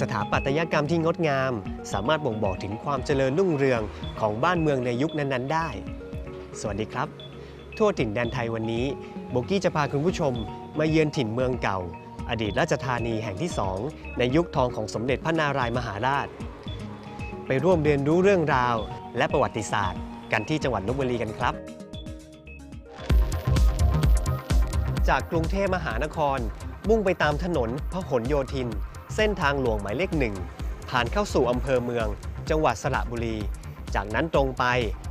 สถาปัตยกรรมที่งดงาม สามารถบ่งบอกถึงความเจริญรุ่งเรืองของบ้านเมืองในยุคนั้นๆ ได้ สวัสดีครับ ทั่วถิ่นแดนไทยวันนี้ โบกี้จะพาคุณผู้ชม มาเยือนถิ่นเมืองเก่า อดีตราชธานีแห่งที่สองในยุคทองของสมเด็จพระนารายมหาราช ไปร่วมเรียนรู้เรื่องราว และประวัติศาสตร์ กันที่จังหวัดลบบุรีกันครับ จากกรุงเทพมหานครมุ่งไปตามถนนพหลโยธิน เส้นทางหลวงหมายเลขหนึ่งผ่านเข้าสู่อำเภอเมือง จังหวัดสระบุรี จากนั้นตรงไป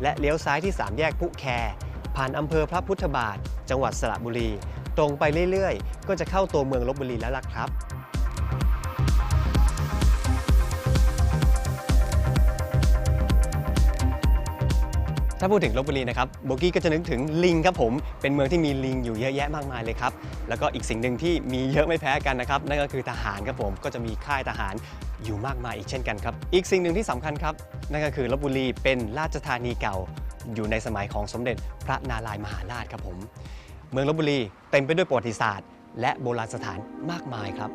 และเลี้ยวซ้ายที่ 3 แยกพุแค ผ่านอำเภอพระพุทธบาท จังหวัดสระบุรี ตรงไปเรื่อยๆ ก็จะเข้าตัวเมืองลบบุรีแล้วล่ะครับ ถ้าพูดถึงลบบุรีนะครับโบกี้ก็จะนึกถึงลิงครับผม เป็นเมืองที่มีลิงอยู่เยอะแยะมากมายเลยครับ แล้วก็อีกสิ่งหนึ่งที่มีเยอะไม่แพ้กันนะครับ นั่นก็คือทหารครับผม ก็จะมีค่ายทหารอยู่มากมายอีกเช่นกันครับ อีกสิ่งหนึ่งที่สำคัญครับ นั่นก็คือลบบุรีเป็นราชธานีเก่า อยู่ในสมัยของสมเด็จพระนารายมหาราชครับผม เมืองลบบุรีเต็มไปด้วยประวัติศาสตร์ และโบราณสถานมากมายครับ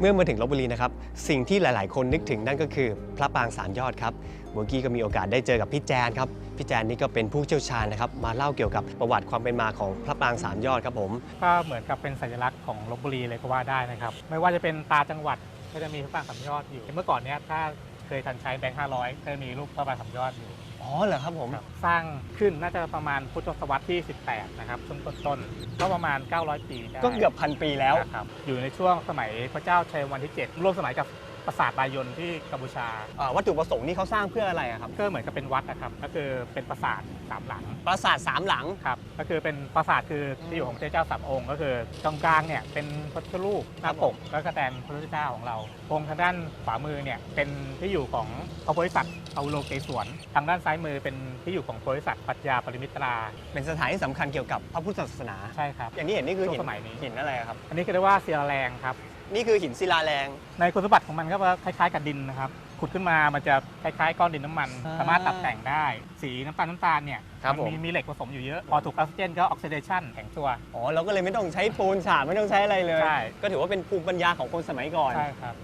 เมื่อมาถึงลบบุรีนะครับ สิ่งที่หลาย ๆ คนนึกถึงนั่นก็คือพระปรางสามยอดครับโบกี้ก็มีโอกาสได้เจอกับพี่แจนครับ พี่แจนนี่ก็เป็นผู้เชี่ยวชาญนะครับ มาเล่าเกี่ยวกับประวัติความเป็นมาของพระปรางสามยอดครับผม ก็เหมือนกับเป็นสัญลักษณ์ของลบบุรีเลยก็ว่าได้นะครับ ไม่ว่าจะเป็นตาจังหวัดก็จะมีพระปรางสามยอดอยู่ เมื่อก่อนเนี้ยถ้าเคยทันใช้แบงค์ห้าร้อยก็จะมีรูปพระปรางสามยอดอยู่ อ๋อเหรอครับผม ครับสร้างขึ้นน่าจะประมาณพุทธศตวรรษที่ 18 นะครับช่วงต้นๆก็ประมาณ 900 ปีได้ก็เกือบพันปีแล้ว นะครับอยู่ในช่วงสมัยพระเจ้าชัยวันที่ 7 ร่วมสมัยกับ ปราสาทบายนที่กัมพูชา อ่าวัตถุประสงค์นี่เขาสร้างเพื่ออะไรอะครับ ก็เหมือนกับเป็นวัดนะครับ ก็คือเป็นปราสาทสามหลังปราสาทสามหลัง ครับ ก็คือเป็นปราสาทคือที่อยู่ของพระเจ้าสามองค์ ก็คือตรงกลางเนี่ยเป็นพระพุทธรูปหน้าปกแล้วก็แทนพระพุทธเจ้าของเรา องค์ทางด้านขวามือเนี่ยเป็นที่อยู่ของพระโพธิสัตว์เอาโลเกสวนทางด้านซ้ายมือเป็นที่อยู่ของโพธิสัตว์ปัญญาปริมิตรา เป็นสถานที่สำคัญเกี่ยวกับพระพุทธศาสนา ใช่ครับ อย่างที่เห็นนี่คือช่วหิงนสมัยนี้ หินอะไรอะครับ อันนี้ก็เรียกว่าศิลาแรงครับ นี่คือหินศิลาแรง ในคุณสมบัติของมันก็คล้ายๆกับดินนะครับขุดขึ้นมามันจะคล้ายๆก้อนดินน้ำมัน อ่าสามารถตัดแต่งได้ สีน้ำตาลน้ำตาลเนี่ยครับมันมีผมมีเหล็กผสมอยู่เยอะพอถูกออกซิเจนก็ออกซิเดชันแข็งตัว อ๋อเราก็เลยไม่ต้องใช้ปูนฉาบไม่ต้องใช้อะไรเลย ใช่ ก็ถือว่าเป็นภูมิปัญญาของคนสมัยก่อน ใช่ครับ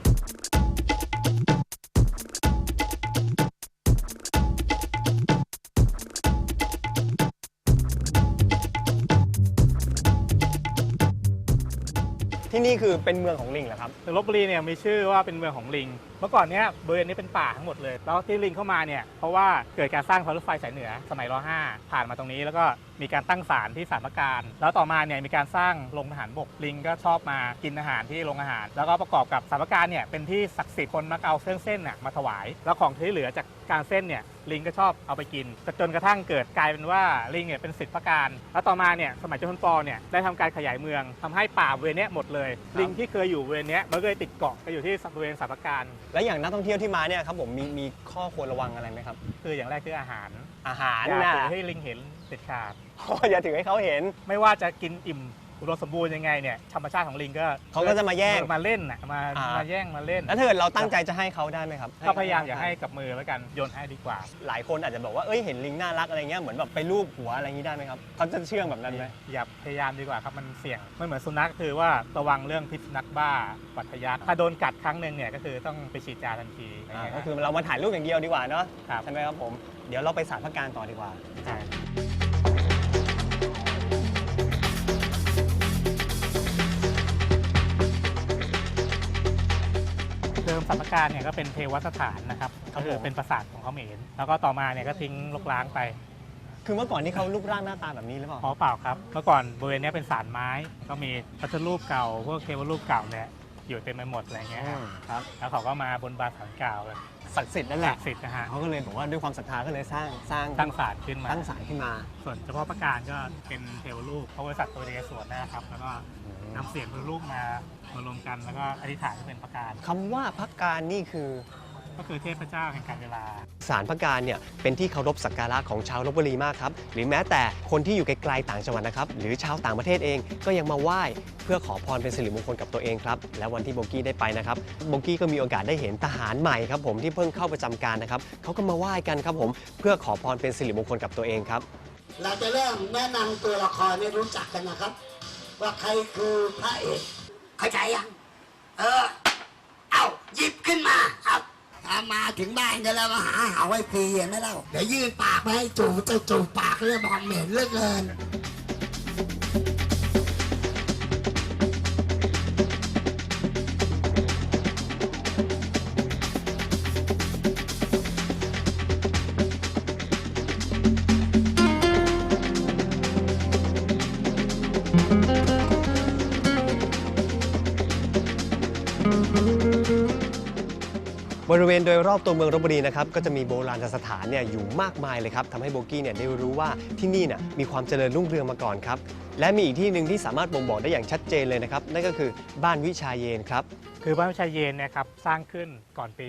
ที่นี่คือเป็นเมืองของลิงเหรอครับลบบุรีเนี่ยมีชื่อว่าเป็นเมืองของลิง มื่อก่อนเนี้ยบริเวณนี้เป็นป่าทั้งหมดเลย แล้วที่ลิงเข้ามาเนี่ยเพราะว่าเกิดการสร้างทางรถไฟสายเหนือสมัยร5ผ่านมาตรงนี้ แล้วก็มีการตั้งศาลที่ศาลพระการ แล้วต่อมาเนี่ยมีการสร้างโรงทหารบกลิงก็ชอบมากินอาหารที่โรงอาหาร แล้วก็ประกอบกับศาลพระการเนี่ยเป็นที่ศักดิ์สิทธิ์คนมาเอาเครื่องเส้นน่ะมาถวาย แล้วของที่เหลือจากการเส้นเนี่ยลิงก็ชอบเอาไปกินจนกระทั่งเกิดกลายเป็นว่าลิงเนี่ยเป็นสิทธิพระการ แล้วต่อมาเนี่ยสมัยเจ้าคุณปอเนี่ยได้ทำการขยายเมืองทำให้ป่าบริเวณเนี้ยหมดเลย ลิงที่เคยอยู่บริเวณเนี้ยมันก็เลยติดเกาะไปอยู่ที่บริเวณสารพระการและอย่างนักท่องเที่ยวที่มาเนี่ยครับผมมีมีข้อควรระวังอะไรไหมครับ คืออย่างแรกคืออาหารอาหารอย่านะถือให้ลิงเห็นเด็ดขาดอ๋ออย่าถือให้เขาเห็น ไม่ว่าจะกินอิ่ม อุดมสมบูรณ์ยังไงเนี่ยธรรมชาติของลิงก็เขาก็จะมาแย่ง มาเล่นน่ะมาอ่าม มาแย่งมาเล่นแล้วถ้าเกิดเราตั้งใจจะให้เขาได้ไหมครับก็พยายามอย่าให้กับมือแล้วกันโยนให้ดีกว่า หลายคนอาจจะบอกว่าเอ้ยเห็นลิงน่ารักอะไรเงี้ยเหมือนแบบไปลูบหัวอะไรอย่างนี้ได้ไหมครับเขาจะเชื่องแบบนั้นไหม อย่าพยายามดีกว่าครับมันเสี่ยงไม่เหมือนสุนัขคือว่าระวังเรื่องพิษสุนัขบ้าปัทยักถ้าโดนกัดครั้งหนึ่งเนี่ยก็คือต้องไปฉีดยาทันทีอ่านะก็ฮะคือเรามาถ่ายรูปอย่างเดียวดีกว่าเนาะครับ ใช่ไหมครับผม เดี๋ยวเราไปสารพระการต่อดีกว่า ใช่ เดิมสัมปการเนี่ยก็เป็นเทวสถานนะครับครับก็คือผมเป็นปราสาทของเขมรแล้วก็ต่อมาเนี่ยก็ทิ้งลกล้างไป คือเมื่อก่อนนี่เขารูปร่างหน้าตาแบบนี้หรือเปล่าขอเปล่าครับ เมื่อก่อนบริเวณเนี้ยเป็นศาลไม้ ก็มีพระพุทธรูปเก่า พวกเทวรูปเก่าเนี่ยอยู่เต็มไปหมดอะไรเงี้ยครับครับแล้วเขาก็มาบนบานศาลเก่าเลยศักดิ์สิทธิ์นั่นแหศัละกดิ์สิทธิ์นะฮะเขาก็เลยบอกว่าด้วยความศรัทธาก็เลยสร้างสร้างตั้งศาลขึ้นมา ตั้งศาลขึ้นมา ส่วนเฉพาะประการก็เป็นเทวรูปพระบริษัทตัวเดสวนนะครับ แล้วก็นำเสียงพระรูปมา มารวมกันแล้วก็อธิษฐานให้เป็นประการ คำว่าพักการนี่คือก็คือเทพเจ้าแห่งการเวลาศาลพระการเนี่ยเป็นที่เคารพสักการะของชาวลบบุรีมากครับ หรือแม้แต่คนที่อยู่ไกลๆต่างจังหวัดนะครับ หรือชาวต่างประเทศเองก็ยังมาไหว้เพื่อขอพรเป็นสิริมงคลกับตัวเองครับ และวันที่โบกี้ได้ไปนะครับโบกี้ก็มีโอกาสได้เห็นทหารใหม่ครับผมที่เพิ่งเข้าประจำการนะครับเขาก็มาไหว้กันครับผมเพื่อขอพรเป็นสิริมงคลกับตัวเองครับ เราจะเริ่มแนะนำตัวละครให้รู้จักกันนะครับ ว่าใครคือพระเอก เข้าใจยังเออ เอาหยิบขึ้นมาครับถ้ามาถึงบ้านกันแล้วมาหาเหาไอ้ฟรีเห็นไหมเล่าเดี๋ยวยื่นปากไปให้จูบจะจูบปากเรื่องบอกเหม็นเหลือกเกิน บริเวณโดยรอบตัวเมืองลบบุรีนะครับก็จะมีโบราณสถานเนี่ยอยู่มากมายเลยครับทำให้โบกี้เนี่ยได้รู้ว่าที่นี่เนี่ยมีความเจริญรุ่งเรืองมาก่อนครับและมีอีกที่หนึ่งที่สามารถบ่งบอกได้อย่างชัดเจนเลยนะครับนั่นก็คือบ้านวิชาเยนครับคือบ้านวิชาเยนเนะครับสร้างขึ้นก่อนปี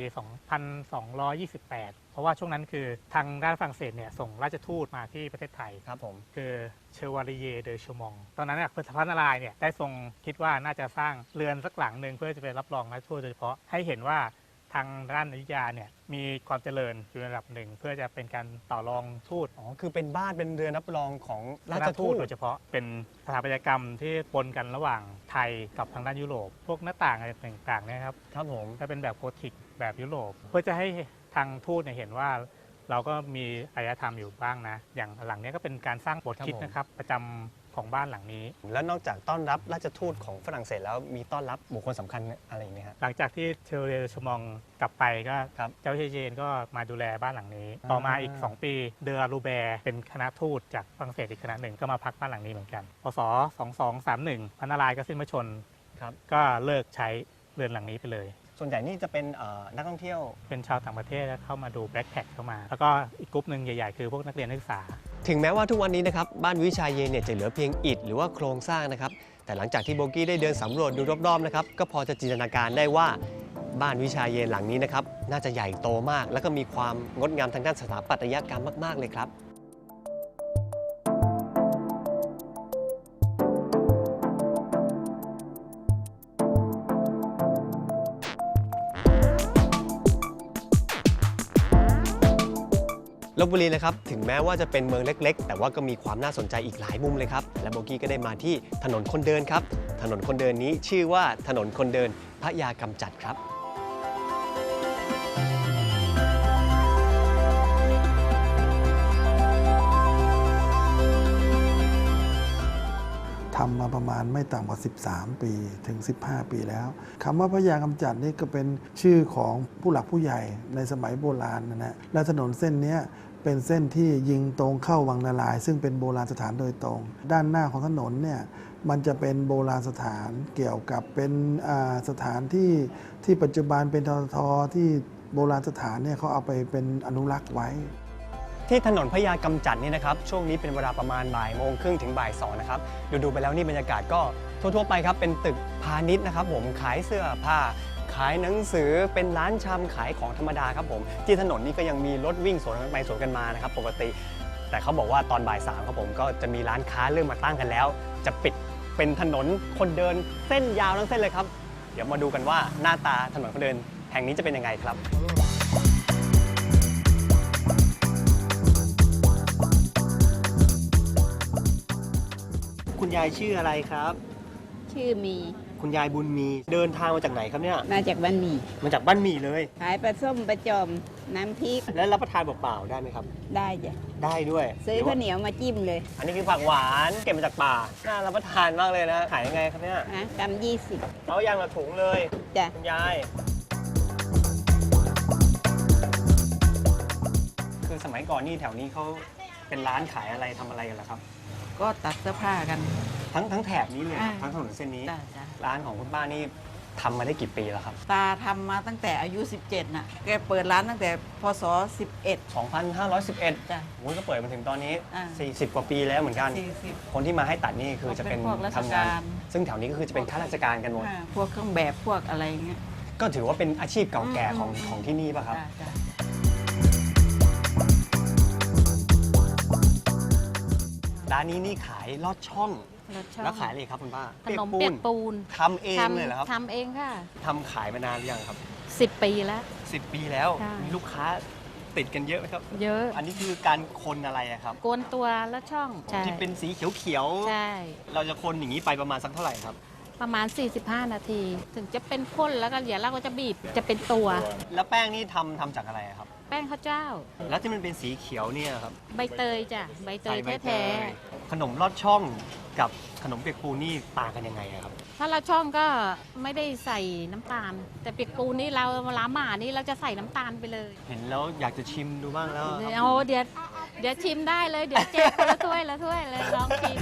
2228 เพราะว่าช่วงนั้นคือทางด้านฝรั่งเศสเนี่ยส่งราชทูตมาที่ประเทศไทยครับผมคือเชวาริเยเดอชมอง ตอนนั้นเนี่ยพระนารายณ์เนี่ยได้ทรงคิดว่าน่าจะสร้างเรือนสักหลังหนึ่งเพื่อจะไปรับรองราชทูตโดยเฉพาะให้เห็นว่า ทางด้านอยุธยาเนี่ยมีความเจริญอยู่ในระดับหนึ่ง เพื่อจะเป็นการต่อรองทูตอ๋อคือเป็นบ้านเป็นเรือนรับรองของราชทูตโดยเฉพาะเป็นสถาปัตยกรรมที่ปนกันระหว่างไทยกับทางด้านยุโรป พวกหน้าต่างอะไรต่างๆเนะครับครับผมก็เป็นแบบโกธิกแบบยุโรป เพื่อจะให้ทางทูตเนี่ยเห็นว่าเราก็มีอารยธรรมอยู่บ้างนะ อย่างหลังเนี้ยก็เป็นการสร้างโบสถ์คริดนะครับ ประจำ ของบ้านหลังนี้ แล้วนอกจากต้อนรับราชทูตของฝรั่งเศสแล้วมีต้อนรับบุคคลสำคัญอะไรอีกไหมครับหลังจากที่เชลเรชมองกลับไปก็ครับเจ้าเชเยนก็มาดูแลบ้านหลังนี้อ่าต่อมาอีก 2 ปีเดอรูแบร์เป็นคณะทูตจากฝรั่งเศสอีกคณะหนึ่งก็มาพักบ้านหลังนี้เหมือนกันพศ2231พันนารายณ์ก็สิ้นพระชนม์ครับก็เลิกใช้เรือนหลังนี้ไปเลยส่วนใหญ่นี่จะเป็นเอ่อนักท่องเที่ยว เป็นชาวต่างประเทศแล้วเข้ามาดูแบล็คแพ็คเข้ามา แล้วก็อีกกลุ่มหนึ่งใหญ่ ๆ คือพวกนักเรียนนักศึกษา ถึงแม้ว่าทุกวันนี้นะครับบ้านวิชาเยนเนี่ยจะเหลือเพียงอิฐหรือว่าโครงสร้างนะครับ แต่หลังจากที่โบกี้ได้เดินสำรวจดูรอบๆนะครับก็พอจะจินตนาการได้ว่าบ้านวิชาเยนหลังนี้นะครับน่าจะใหญ่โตมาก และก็มีความงดงามทางด้านสถาปัตยกรรมมาก ๆ เลยครับ บบุรีนะครับถึงแม้ว่าจะเป็นเมืองเล็ก ๆ แต่ว่าก็มีความน่าสนใจอีกหลายมุมเลยครับและโบกี้ก็ได้มาที่ถนนคนเดินครับ ถนนคนเดินนี้ชื่อว่าถนนคนเดินพระยากำจัดครับทำมาประมาณไม่ต่ำกว่า 13 ปีถึง 15 ปีแล้วคำว่าพระยากำจัดนี่ก็เป็นชื่อของผู้หลักผู้ใหญ่ในสมัยโบราณนะฮะและถนนเส้นนี้ เป็นเส้นที่ยิงตรงเข้าวังนาราย ซึ่งเป็นโบราณสถานโดยตรง ด้านหน้าของถนนเนี่ยมันจะเป็นโบราณสถานเกี่ยวกับเป็นอ่าสถานที่ที่ปัจจุบันเป็นททที่โบราณสถานเนี่ยเขาเอาไปเป็นอนุรักษ์ไว้ ที่ถนนพระยากำจัดนี่นะครับ ช่วงนี้เป็นเวลาประมาณบ่ายโมงครึ่งถึงบ่ายสองนะครับดูๆไปแล้วนี่บรรยากาศก็ทั่วๆไปครับเป็นตึกพาณิชย์นะครับผมขายเสื้อผ้า ขายหนังสือเป็นร้านชำขายของธรรมดาครับผม ที่ถนนนี้ก็ยังมีรถวิ่งสวนกันไปสวนกันมานะครับปกติ แต่เขาบอกว่าตอนบ่ายสามครับผมก็จะมีร้านค้าเริ่มมาตั้งกันแล้ว จะปิดเป็นถนนคนเดินเส้นยาวทั้งเส้นเลยครับ เดี๋ยวมาดูกันว่าหน้าตาถนนคนเดินแห่งนี้จะเป็นยังไงครับคุณยายชื่ออะไรครับ ชื่อมี คุณยายบุญมี เดินทางมาจากไหนครับเนี่ย มาจากบ้านหมีมาจากบ้านหมี่เลย ขายปลาส้มปลาจอมน้ำพริกแล้วรับประทานเปล่าๆได้ไหมครับ ได้จ้ะได้ด้วยซื้อข้าวเหนียวมาจิ้มเลยอันนี้คือผักหวานเก็บมาจากป่า น่ารับประทานมากเลยนะ ขายยังไงครับเนี่ยนะกำยี่สิบเอายางละถุงเลย จ้ะคุณยาย คือสมัยก่อนนี่แถวนี้เขาเป็นร้านขายอะไรทำอะไรกันเหรอครับ ก็ตัดเสื้อผ้ากัน ทั้งทั้งแถบนี้เลยอ่า ทั้งถนนเส้นนี้ จ้ะจ้ะร้านของคุณป้านี่ทำมาได้กี่ปีแล้วครับ ตาทำมาตั้งแต่อายุ 17 น่ะ แกเปิดร้านตั้งแต่พศ 11 2511จ้ะ โอ้ยก็เปิดมาถึงตอนนี้ อ่า 40 กว่าปีแล้วเหมือนกัน 40 คนที่มาให้ตัดนี่คือจะเป็นเป็นพวกราชทำงาน การ ซึ่งแถวนี้ก็คือจะเป็นข้าราชการกันหมด อ่าพวกเครื่องแบบพวกอะไรเงี้ยก็ถือว่าเป็นอาชีพเก่าแก่ของของที่นี่ป่ะครับ จ้ะจ้ะร้านนี้นี่ขายลอดช่อง รสช่องแล้วขายอะไรครับคุณป้าขนมเปียกปูนทำเองเลยเหรอครับทำเองค่ะทำขายมานานหรือยังครับ10ปีแล้ว10ปีแล้วใช่ มีลูกค้าติดกันเยอะไหมครับ เยอะอันนี้คือการคนอะไรอะครับ กวนตัวละช่องใช่ที่เป็นสีเขียวใช่ๆ เราจะคนอย่างนี้ไปประมาณสักเท่าไหร่ครับ ประมาณ 45 นาที ถึงจะเป็นข้นแล้วก็เดี๋ยวเราก็จะบีบจะเป็นตัว แล้วแป้งนี่ทำทำจากอะไรอะครับ แป้งข้าวเจ้า แล้วที่มันเป็นสีเขียวเนี่ยครับใบเตยจ้ะใบเตยใส่ใบเตแท้ยขนมลอดช่อง กับขนมเปียกปูนี่ต่างกันยังไงอะครับๆถ้าเราช่องก็ไม่ได้ใส่น้ำตาล แต่เปียกปูนนี่เราล้าหมานี่เราจะใส่น้ำตาลไปเลยเห็นแล้วอยากจะชิมดูบ้างแล้วครับ เดี๋ยวเดี๋ยวเดี๋ยวชิมได้เลย เดี๋ยวเจ๊คนละถ้วยละถ้วยเลยลองชิม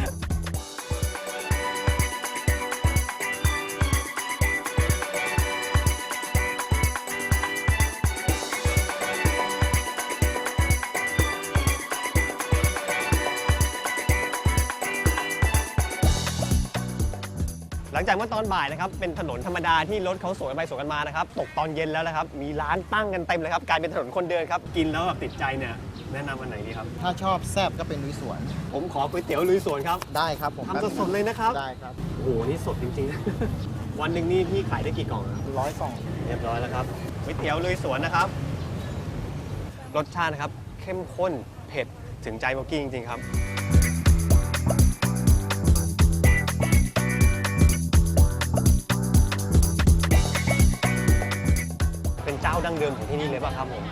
งจากเมื่อตอนบ่ายนะครับเป็นถนนธรรมดาที่รถเขาสวนกันไปสวนกันมานะครับตกตอนเย็นแล้วนะครับมีร้านตั้งกันเต็มเลยครับกลายเป็นถนนคนเดินครับกินแล้วแบบติดใจเนี่ยแนะนำอันไหนดีครับ ถ้าชอบแซบก็เป็นลุยสวน ผมขอก๋วยเตี๋ยวลุยสวนครับได้ครับผมทำสดๆเลยนะครับ ได้ครับโอ้โหนี่สดจริงๆ วันหนึ่งนี่พี่ขายได้กี่กล่องครับร้อยกล่องเรียบร้อยแล้วครับก๋วยเตี๋ยวลุยสวนนะครับ รสชาตินะครับเข้มข้นเผ็ดถึงใจโบกี้จริงๆครับ งเดิมของที่นี่เลยป่ะครับผม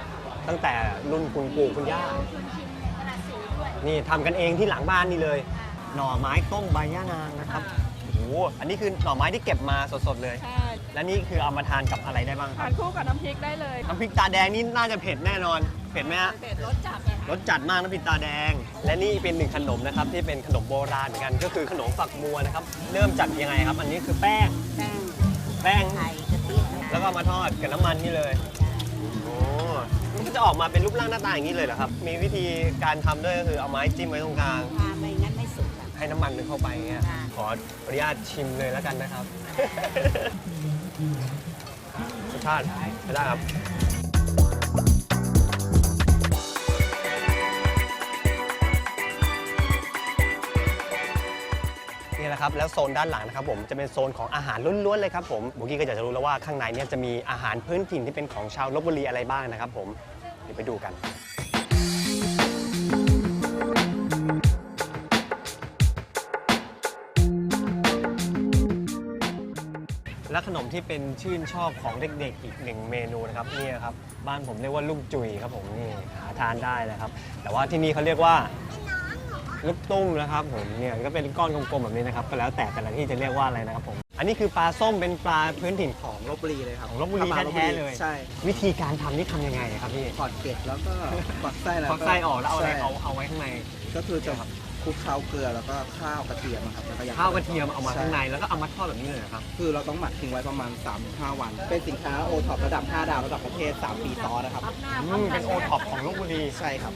ตั้งแต่รุ่นคุณปู่คุณย่านี่ทำกันเองที่หลังบ้านนี่เลย หน่อไม้ต้มใบย่านางนะครับโอ้โหอันนี้คือหน่อไม้ที่เก็บมาสดๆเลย ใช่และนี่คือเอามาทานกับอะไรได้บ้างคทารับนคู่กับน้ำพริกได้เลยน้ำพริกตาแดงนี่น่าจะเผ็ดแน่นอนเผ็ดไหมฮะเผ็ดรสจัดเลยรสจัดมากน้ำพริกตาแดง และนี่เป็นหนึ่งขนมนะครับที่เป็นขนมโบราณเหมือนกันก็คือขนมฝักบัวนะครับ เริ่มจากยังไงครับ อันนี้คือแป้งแป้งแป้งไข่กะทิแล้วก็เอามาทอดกับน้ำมันนี่เลยโอ้มันก็ จะออกมาเป็นรูปร่างหน้าตาอย่างนี้เลยเหรอครับ มีวิธีการทำด้วยก็คือเอาไม้จิ้มไว้ตรงกลางถ้าไม่งั้นไม่สุกอะ ให้น้ำมันมันเข้าไปเงี้ย ค่ะ ขออนุญาตชิมเลยแล้วกันนะครับ รสชาติใช้ได้ครับ นี่แหละครับ แล้วโซนด้านหลังนะครับผมจะเป็นโซนของอาหารล้วนๆเลยครับผมโบกี้ก็อยากจะรู้แล้วว่าข้างในเนี่ยจะมีอาหารพื้นถิ่นที่เป็นของชาวลบบุรีอะไรบ้างนะครับผมเดี๋ยวไปดูกัน และขนมที่เป็นชื่นชอบของเด็กๆอีกหนึ่งเมนูนะครับนี่ครับบ้านผมเรียกว่าลูกจุยครับผมนี่หาทานได้เลยครับ แต่ว่าที่นี่เขาเรียกว่าลูกตุ้มนะครับผมเนี่ยก็เป็นก้อนกลมๆแบบนี้นะครับก็แล้วแต่แต่ละที่จะเรียกว่าอะไรนะครับผม อันนี้คือปลาส้มเป็นปลาพื้นถิ่นของ ลบบุรีเลยครับของลบบุรีถ้ามาแท้ๆเลย ใช่วิธีการทำนี่ทำยังไงครับพี่ถอดเกล็ดแล้วก็ปักไส้แล้วควักไส้ออกแล้วเอาอะไรใช่เอาเอาไว้ข้างใน ก็คือจะคลุกเคล้าเกลือแล้วก็ข้าวกระเทียมอะครับแล้วก็ยำข้าวกระเทียมเอามาช่ข้างในแล้วก็เอามาทอดแบบนี้เลยเหรอครับ คือเราต้องหมักทิ้งไว้ประมาณ 3-5 วัน เป็นสินค้าโอท็อประดับ 5 ดาวระดับประเทศ 3 ปีซ้อนนะครับ อืม เป็นโอท็อปของลบบุรี ใช่ครับ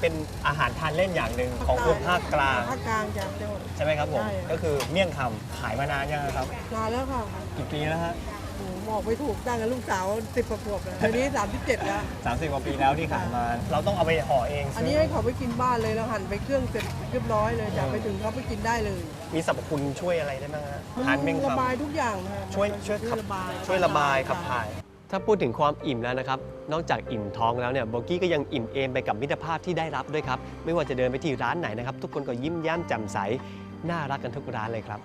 เป็นอาหารทานเล่นอย่างหนึ่งของคนภาคกลางภาคกลางจะเจ้าใช่ไหมครับผมใช่ ก็คือเมี่ยงคำขายมานานยังครับนานแล้วค่ะกี่ปีแล้วฮะโอ้โหบอกไม่ถูกตั้งแต่ลูกสาวสิบกว่าขวบแล้วเดี๋ยวนี้สามสิบเจ็ดแล้ว สามสิบกว่าปีแล้วที่ขายมา เราต้องเอาไปห่อเองอันนี้ให้เขาไปกินบ้านเลยเราหั่นไปเครื่องเสร็จเรียบร้อยเลยจะไปถึงเขาไปกินได้เลยมีสรรพคุณช่วยอะไรได้บ้างฮะอาหารเมี่ยงระคำบายทุกอย่างนะช่วยช่วยขับระบายช่วยระบายขับถ่าย ถ้าพูดถึงความอิ่มแล้วนะครับ นอกจากอิ่มท้องแล้วเนี่ยโบกี้ก็ยังอิ่มเอมไปกับมิตรภาพที่ได้รับด้วยครับ ไม่ว่าจะเดินไปที่ร้านไหนนะครับ ทุกคนก็ยิ้มแย้มแจ่มใส น่ารักกันทุกร้านเลยครับ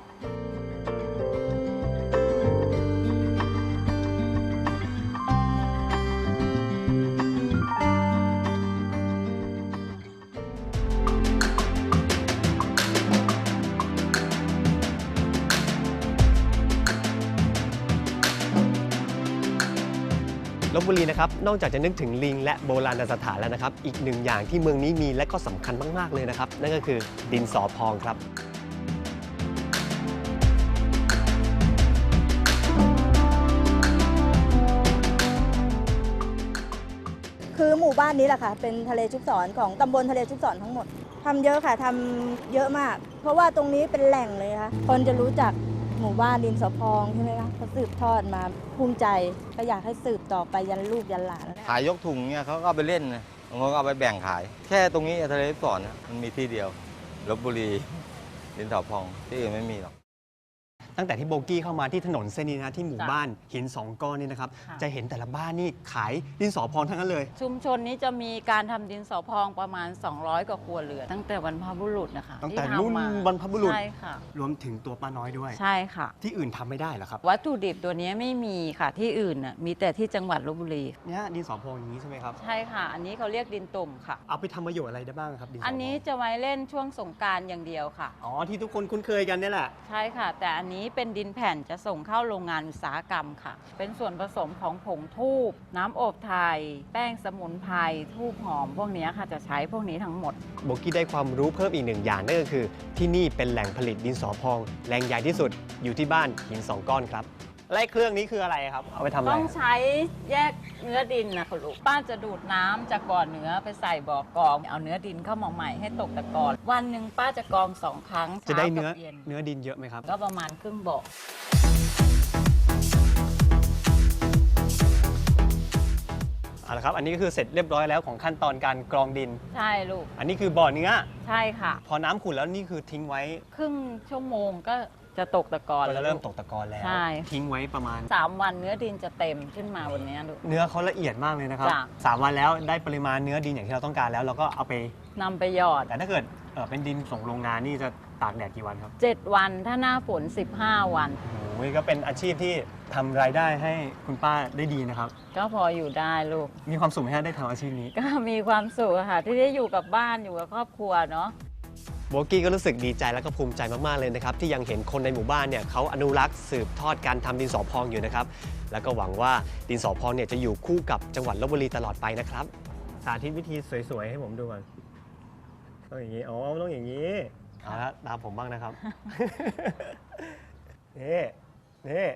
บุรีนะครับนอกจากจะนึกถึงลิง และโบราณสถานแล้วนะครับ อีกหนึ่งอย่างที่เมืองนี้มีและก็สำคัญมาก ๆ เลยนะครับ นั่นก็คือดินสอพองครับคือหมู่บ้านนี้แหละค่ะ เป็นทะเลชุบสอนของตำบลทะเลชุบสอนทั้งหมดทำเยอะค่ะทำเยอะมาก เพราะว่าตรงนี้เป็นแหล่งเลยค่ะคนจะรู้จัก หมู่บ้านดินสอพองใช่ไหมคะเขาสืบทอดมาภูมิใจก็อยากให้สืบต่อไปยันลูกยันหลานขายยกถุงเนี่ยเขาก็เอาไปเล่นนะบางคนก็เอาไปแบ่งขาย แค่ตรงนี้ทะเลสอนนะมันมีที่เดียวลบบุรีดินสอพองที่อื่นไม่มีหรอก ตั้งแต่ที่โบกี้เข้ามาที่ถนนเส้นนี้นะที่หมู่จ้ะบ้านหินสองก้อนนี่นะครับค่ะ จะเห็นแต่ละบ้านนี่ขายดินสอพองทั้งนั้นเลย ชุมชนนี้จะมีการทำดินสอพองประมาณ 200 กว่าครัวเรือนตั้งแต่บรรพบุรุษนะคะตั้งแต่ที่ทำรุ่นมาบรรพบุรุษ ใช่ค่ะ รวมถึงตัวป้าน้อยด้วย ใช่ค่ะ ที่อื่นทำไม่ได้เหรอครับวัตถุดิบตัวนี้ไม่มีค่ะที่อื่นน่ะมีแต่ที่จังหวัดลบบุรี เนี่ยดินสอพองอย่างนี้ใช่ไหมครับ ใช่ค่ะ อันนี้เขาเรียกดินตุ่มค่ะ เอาไปทำประโยชน์อะไรได้บ้างครับดินสอพองอันนี้จะไว้เล่นช่วงสงกรารอย่างเดียวค่ะ อ๋อที่ทุกคนคุ้นเคยกันเนี่ยแหละ ใช่ค่ะ แต่อันนี้เป็นดินแผ่นจะส่งเข้าโรงงานอุตสาหกรรมค่ะ เป็นส่วนผสมของผงทูบน้ำอบไทย แป้งสมุนไพรทูบหอม พวกนี้ค่ะจะใช้พวกนี้ทั้งหมดโบกี้ได้ความรู้เพิ่มอีกหนึ่งอย่างนั่นก็คือ ที่นี่เป็นแหล่งผลิตดินสอพองแหล่งใหญ่ที่สุดอยู่ที่บ้านหินสองก้อนครับ และเครื่องนี้คืออะไรครับ เอาไปทำอะไรต้องใช้แยกเนื้อดินนะคุณลูกป้าจะดูดน้ำจากก่อนเนื้อไปใส่บ่อกอง เอาเนื้อดินเข้ามาใหม่ให้ตกตะกอนวันหนึ่งป้าจะกรองสองครั้งจะได้ช้าเนื้อกับย็นเนื้อดินเยอะไหมครับ ก็ประมาณครึ่งบ่อเอาละครับ อันนี้ก็คือเสร็จเรียบร้อยแล้วของขั้นตอนการกรองดิน ใช่ลูกอันนี้คือบ่อเนื้อ ใช่ค่ะ พอน้ำขุ่นแล้วนี่คือทิ้งไว้ ครึ่งชั่วโมงก็ จะตกตะกอนก็แล้จะวเริ่มลูกตกตะกอนแล้ว ใช่ ทิ้งไว้ประมาณสามวันเนื้อดินจะเต็มขึ้นมาวันเนี้ยลูก เนื้อเขาละเอียดมากเลยนะครับจ้ะ สามวันแล้วได้ปริมาณเนื้อดินอย่างที่เราต้องการแล้วเราก็เอาไป นำไปหยอด แต่ถ้าเกิดเอ่อเป็นดินส่งโรงงานนี่จะตากแดดกี่วันครับ7 วันถ้าหน้าฝน 15 วัน โอ้ยก็เป็นอาชีพที่ทำรายได้ให้คุณป้าได้ดีนะครับ ก็พออยู่ได้ลูก มีความสุขไหมฮะได้ทำอาชีพนี้ ก็มีความสุขอะค่ะ ที่ได้อยู่กับบ้านอยู่กับครอบครัวเนาะ โบกี้ก็รู้สึกดีใจและก็ภูมิใจมากๆเลยนะครับที่ยังเห็นคนในหมู่บ้านเนี่ยเขาอนุรักษ์สืบทอดการทำดินสอพองอยู่นะครับแล้วก็หวังว่าดินสอพองเนี่ยจะอยู่คู่กับจังหวัดลบบุรีตลอดไปนะครับ สาธิตวิธีสวยๆให้ผมดูก่อนต้องอย่างนี้อ๋อต้องอย่างนี้เอาละตามผมบ้างนะครับนี่นี่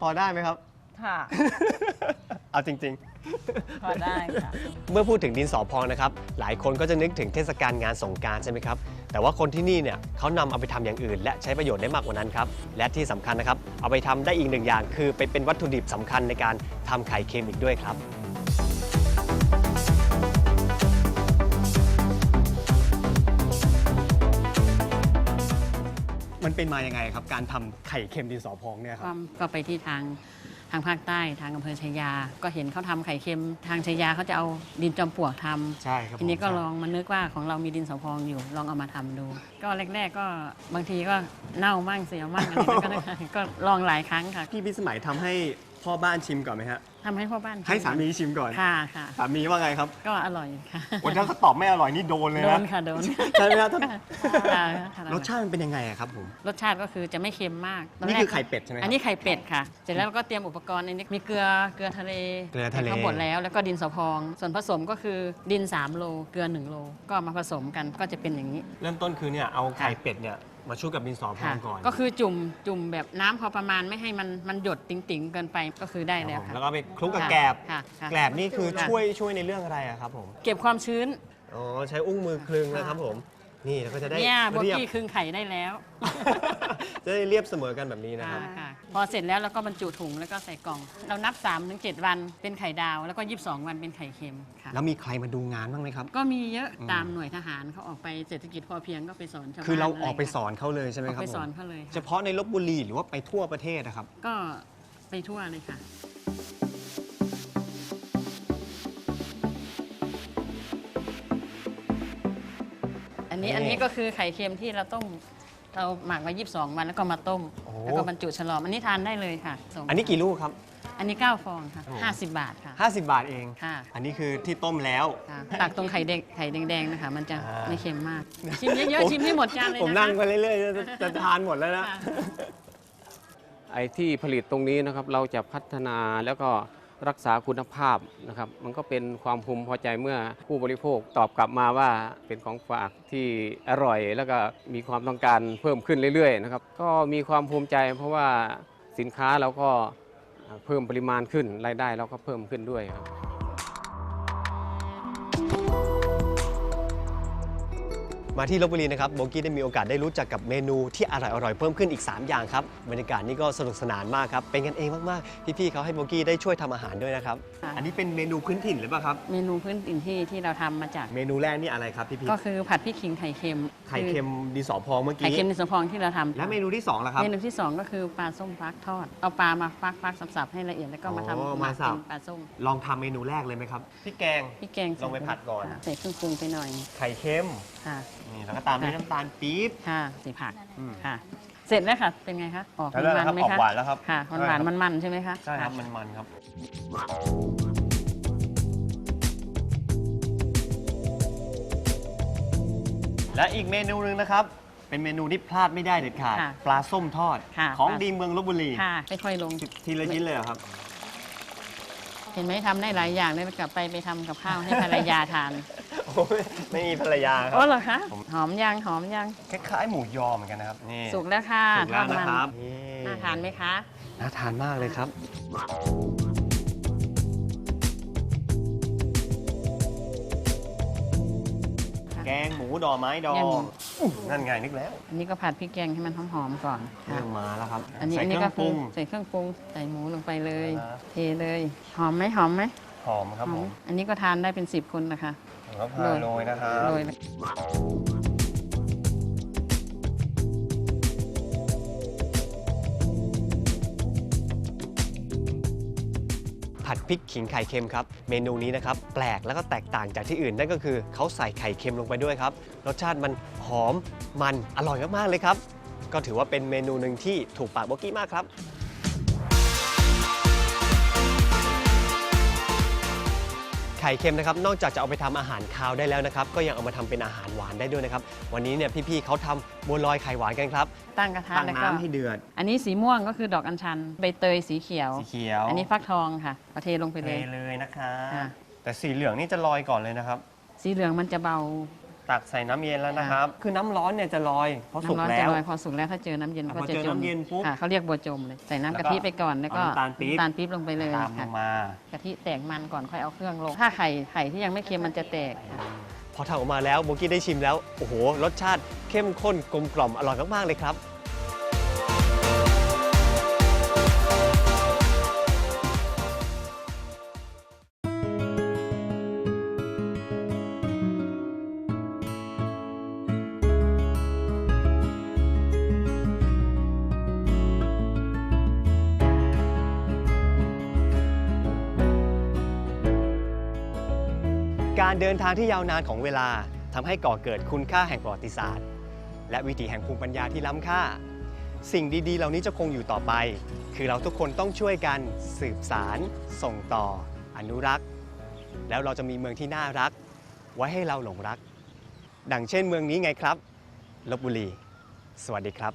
พอได้ไหมครับ ค่ะ เอาจริง พอได้ค่ะๆเมื่อพูดถึงดินสอพองนะครับ หลายคนก็จะนึกถึงเทศกาลงานสงกรารใช่ไหมครับ แต่ว่าคนที่นี่เนี่ยเขานำเอาไปทำอย่างอื่น และใช้ประโยชน์ได้มากกว่านั้นครับ และที่สำคัญนะครับ เอาไปทำได้อีกหนึ่งอย่าง คือไปเป็นวัตถุดิบสำคัญในการทำไข่เค็มอีกด้วยครับ มันเป็นมายังไงครับ การทำไข่เค็มดินสอพองเนี่ยคครับวามก็ไปที่ทาง ทางภาคใต้ทางอำเภอชัยยา ก็เห็นเขาทำไข่เค็ม ทางชัยยาเขาจะเอาดินจอมปลวกทำใช่ครับทีนี้ก็ผมลองมานึกว่าของเรามีดินสอพองอยู่ลองเอามาทำดู ก็แรก ๆ ก็บางทีก็เน่ามั่งเสียมั่งอะไรก็ได้ก็ลองหลายครั้งค่ะพี่พิสมัยทำให้ พ่อบ้านชิมก่อนไหมฮะ ทำให้พ่อบ้านให้สามีชิมก่อน ค่ะค่ะ สามีว่าไงครับ ก็อร่อยค่ะ วันถ้าเขาตอบไม่อร่อยนี่โดนเลยโดนะนค่ะโดนใช่ไหมครับท่านค่ะค่ะรสชาติมันเป็นยังไงอะครับผม รสชาติก็คือจะไม่เค็มมากตนี่แรกคือไข่เป็ดใช่ไหมครับอันนี้ไข่เป็ดค่ะ เสร็จแล้วเราก็เตรียมอุปกรณ์อันนี้มีเกลือเกลือทะเลเกลือทะเล ทั้งหมดแล้วแล้วก็ดินสอพอง ส่วนผสมก็คือดิน 3 โล เกลือ 1 โล ก็มาผสมกันก็จะเป็นอย่างนี้ เริ่มต้นคือเนี่ยเอาไข่เป็ดเนี่ย มาชุบกับดินสอพอค่ะงก่อนก็คือจุ่มจุ่มแบบน้ำพอประมาณไม่ให้มันมันหยดติ๋งๆเกินไปก็คือได้ครับแล้วผมค่ะ แล้วก็ไปคลุกกับค่ะแกลบค่ะค่ะแกลบนี่คือค่ะ ช่วยช่วยในเรื่องอะไรอะครับผม เก็บความชื้น อ๋อใช้อุ้งมือคลึงนะครับผม นี่แล้วก็จะได้เนี่ยโบเรียบ กี้ครึ่งไข่ได้แล้ว จะได้เรียบเสมอกันแบบนี้นะครับ ค่ะพอเสร็จแล้วเราก็บรรจุถุงแล้วก็ใส่กล่อง เรานับ3-7ถึง7วันเป็นไข่ดาว แล้วก็ 22 วันเป็นไข่เค็มค่ะแล้วมีใครมาดูงานบ้างไหมครับ ก็มีเยอะอืมตามหน่วยทหารเขาออกไปเศรษฐกิจพอเพียงก็ไปสอนชาวบ้านคือเราออกไปะรสอนเขาเลยใช่ไหมค่ะอคอกรับไปผสอนมเขาเลยค่ะเฉพาะในลบบุรีหรือว่าไปทั่วประเทศนะครับ ก็ไปทั่วเลยค่ะ นนี้นี่อันนี้ก็คือไข่เค็มที่เราต้มเราหมักไว้22 วันแล้วก็มาต้ม โอ้ แล้วก็บรรจุฉลอมอันนี้ทานได้เลยค่ะส่งอันนี้กี่ลูกครับ อันนี้ 9 ฟองค่ะ โอ้ 50 บาทค่ะ 50 บาทเอง ค่ะ อันนี้คือที่ต้มแล้ว ค่ะตักตรงไข่แดงไข่แดงๆนะคะ มันจะอ่า ไม่เค็มมาก ชิมเยอะๆชิมให้หมดจานเลยผมนะคะนั่งไปเรื่อยๆจะจะทานหมดแล้วนะ ค่ะ ไอ้ที่ผลิตตรงนี้นะครับเราจะพัฒนาแล้วก็ รักษาคุณภาพนะครับ มันก็เป็นความภูมิพอใจเมื่อผู้บริโภคตอบกลับมาว่าเป็นของฝากที่อร่อย แล้วก็มีความต้องการเพิ่มขึ้นเรื่อยๆนะครับก็มีความภูมิใจเพราะว่าสินค้าเราก็เพิ่มปริมาณขึ้นรายได้เราก็เพิ่มขึ้นด้วยครับ มาที่ลบบุรีนะครับโบกี้ได้มีโอกาสได้รู้จักกับเมนูที่อร่อยๆเพิ่มขึ้นอีก 3 อย่างครับบรรยากาศนี่ก็สนุกสนานมากครับเป็นกันเองมากๆพี่ๆเขาให้โบกี้ได้ช่วยทำอาหารด้วยนะครับค่ะ อันนี้เป็นเมนูพื้นถิ่นหรือเปล่าครับเมนูพื้นถิ่นที่ที่เราทำมาจาก เมนูแรกนี่อะไรครับพี่ก็คือผัดพริกขิงไข่เค็มๆไข่เค็มดินสอพองเมื่อไข่กี้เค็มในสมพองที่เราทำและเมนูที่สองล่ะครับ เมนูที่สองก็คือปลาส้มฟักทอด เอาปลามาฟักฟักสับๆให้ละเอียดแล้วก็มาอ๋อทำมาสับเป็นปลาส้มลองทำเมนูแรกเลยไหมครับพี่แกงพริกแกงลองไปผัดก่อน ค่ะใส่เครื่องปรุงไปหน่อยไข่เค็ม ค่ะ นี่แล้วก็ตามด้วยน้ำตาลปี๊บ ค่ะใส่ผักอืม ค่ะ เสร็จแล้วค่ะ เป็นไงคะออกแล้วนะครับมันๆไหมออกคะหวานแล้วครับค่ะใช่หวานครับๆมันๆใช่ไหมคะใช่ครับะ มันๆครับ และอีกเมนูหนึ่งนะครับ เป็นเมนูที่พลาดไม่ได้เด็ดขาดค่ะปลาส้มทอด ค่ะของปลา ดีเมืองลบบุรีค่ะค่อยๆลง ทีละชิ้นเลยเหรอครับ เห็นไหมทำได้หลายอย่างเลยกลับไปไปทำกับข้าวให้ภรรยาทาน โอ้ยไม่มีภรรยาครัอ๋อเหรอคะ ผม หอมยังหอมยังคล้ายๆหมูยอเหมือนกันนะครับนี่สุกแล้วค่ะสุกแล้วทอดนะมันครับน่าทานไหมคะ น่าทานมากเลยครับแกงหมูดอไม้ดอแกงหมูงนั่นไงนึกแล้วอันนี้ก็ผัดพริกแกงให้มันหอมๆก่อนค่ะเริ่มมาแล้วครับอันนี้ใส่อันเคนี้รื่ก็องปคืรุอง ใส่เครื่องปรุงใส่หมูลงไปเลยครับเทเลย หอมไหมหอมไหมหอมครับหอผมมอันนี้ก็ทานได้เป็นสิบคนนะคะ แล้วก็พาโรยนะครับโรยผัดพริกขิงไข่เค็มครับ เมนูนี้นะครับแปลกแล้วก็แตกต่างจากที่อื่น นั่นก็คือเขาใส่ไข่เค็มลงไปด้วยครับ รสชาติมันหอมมันอร่อยมากๆเลยครับ ก็ถือว่าเป็นเมนูหนึ่งที่ถูกปากโบกี้มากครับ ไข่เค็มนะครับนอกจากจะเอาไปทำอาหารคาวได้แล้วนะครับก็ยังเอามาทำเป็นอาหารหวานได้ด้วยนะครับวันนี้เนี่ยพี่ๆเขาทำบัวลอยไข่หวานกันครับตั้งกระทะตั้งแล้วก็น้ำให้เดือด อันนี้สีม่วงก็คือดอกอัญชันใบเตยสีเขียว สีเขียว อันนี้ฟักทองค่ะเอาเทลงไปเทเลยเลยนะครับค่ะแต่สีเหลืองนี่จะลอยก่อนเลยนะครับ สีเหลืองมันจะเบา ตักใส่น้ำเย็นแล้วนะครับ คือน้ำร้อนเนี่ยจะลอยเพราะสุกน้ำร้อนแล้จะว ลอยพอสุกแล้วถ้าเจอน้ำเย็นอะก็พอจะเจอจมน้ำเย็นปุ๊บค่ะเขาเรียกบัวจมเลยใส่น้ำแล้วกะก็ทิไปก่อนแล้วก็เอาน้ำตาลปี๊บ น้ำตาลปี๊บลงไปเลยตามลค่ะงมากะทิแตกมันก่อนค่อยเอาเครื่องลง ถ้าไข่ไข่ที่ยังไม่เค็มมันจะแตกค่ะพอทำออกมาแล้วโบกี้ได้ชิมแล้ว โอ้โห รสชาติเข้มข้นกลมกล่อมอร่อยมากๆเลยครับ นทางที่ยาวนานของเวลาทำให้ก่อเกิดคุณค่าแห่งประวัติศาสตร์ และวิถีแห่งภูมิปัญญาที่ล้ำค่า สิ่งดีๆ เหล่านี้จะคงอยู่ต่อไป คือเราทุกคนต้องช่วยกันสืบสารส่งต่อ อนุรักษ์ แล้วเราจะมีเมืองที่น่ารัก ไว้ให้เราหลงรัก ดังเช่นเมืองนี้ไงครับลบบุรี สวัสดีครับ